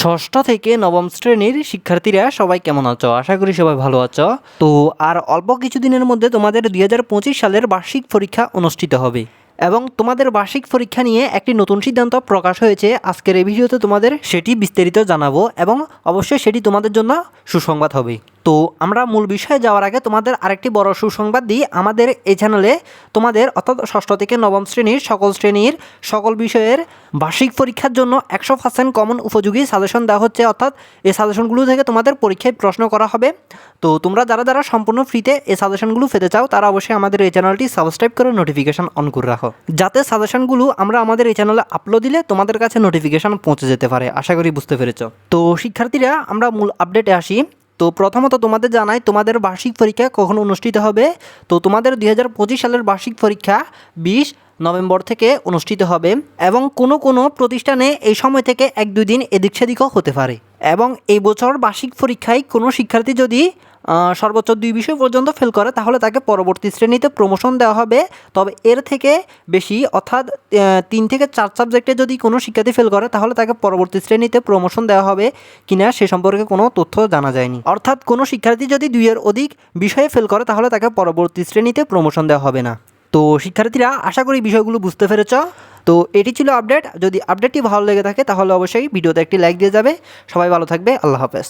ষষ্ঠ থেকে নবম শ্রেণির শিক্ষার্থীরা সবাই কেমন আছো? আশা করি সবাই ভালো আছো। তো আর অল্প কিছুদিনের মধ্যে তোমাদের দুই হাজার পঁচিশ সালের বার্ষিক পরীক্ষা অনুষ্ঠিত হবে এবং তোমাদের বার্ষিক পরীক্ষা নিয়ে একটি নতুন সিদ্ধান্ত প্রকাশ হয়েছে। আজকের এই ভিডিওতে তোমাদের সেটি বিস্তারিত জানাব এবং অবশ্যই সেটি তোমাদের জন্য সুসংবাদ হবে। তো আমরা মূল বিষয়ে যাওয়ার আগে তোমাদের আরেকটি বড় সুসংবাদ দিই আমাদের এই চ্যানেলে তোমাদের অর্থাৎ ষষ্ঠ থেকে নবম শ্রেণির সকল শ্রেণির সকল বিষয়ের বার্ষিক পরীক্ষার জন্য একশো পার্সেন্ট কমন উপযোগী সাজেশন দেওয়া হচ্ছে। অর্থাৎ এই সাজেশনগুলো থেকে তোমাদের পরীক্ষায় প্রশ্ন করা হবে। তো তোমরা যারা যারা সম্পূর্ণ ফ্রিতে এই সাজেশনগুলো পেতে চাও, তারা অবশ্যই আমাদের এই চ্যানেলটি সাবস্ক্রাইব করে নোটিফিকেশন অন করে রাখো। যাতে সাজেশনগুলো আমরা আমাদের এই চ্যানেলে আপলোড দিলে তোমাদের কাছে নোটিফিকেশন পৌঁছে যেতে পারে। আশা করি বুঝতে পেরেছ। তো শিক্ষার্থীরা, আমরা মূল আপডেটে আসি। তো প্রথমত তোমাদের জানাই, তোমাদের বার্ষিক পরীক্ষা কখন অনুষ্ঠিত হবে? তো তোমাদের দুই হাজার পঁচিশ সালের বার্ষিক পরীক্ষা বিশ নভেম্বর থেকে অনুষ্ঠিত হবে এবং কোনো কোনো প্রতিষ্ঠানে এই সময় থেকে এক দুই দিন এদিক সেদিকও হতে পারে। এবং এই বছর বার্ষিক পরীক্ষায় কোনো শিক্ষার্থী যদি সর্বোচ্চ দুই বিষয় পর্যন্ত ফেল করে, তাহলে তাকে পরবর্তী শ্রেণীতে প্রমোশন দেওয়া হবে। তবে এর থেকে বেশি, অর্থাৎ তিন থেকে চার সাবজেক্টে যদি কোনো শিক্ষার্থী ফেল করে, তাহলে তাকে পরবর্তী শ্রেণীতে প্রমোশন দেওয়া হবে কিনা সে সম্পর্কে কোনো তথ্য জানা যায়নি। অর্থাৎ কোনো শিক্ষার্থী যদি দুইয়ের অধিক বিষয়ে ফেল করে, তাহলে তাকে পরবর্তী শ্রেণীতে প্রমোশন দেওয়া হবে না। তো শিক্ষার্থীরা, আশা করি বিষয়গুলো বুঝতে পেরেছ। তো এটি ছিল আপডেট যদি আপডেটটি ভালো লেগে থাকে, তাহলে অবশ্যই ভিডিওতে একটি লাইক দিয়ে যাবে। সবাই ভালো থাকবে। আল্লাহ হাফেজ।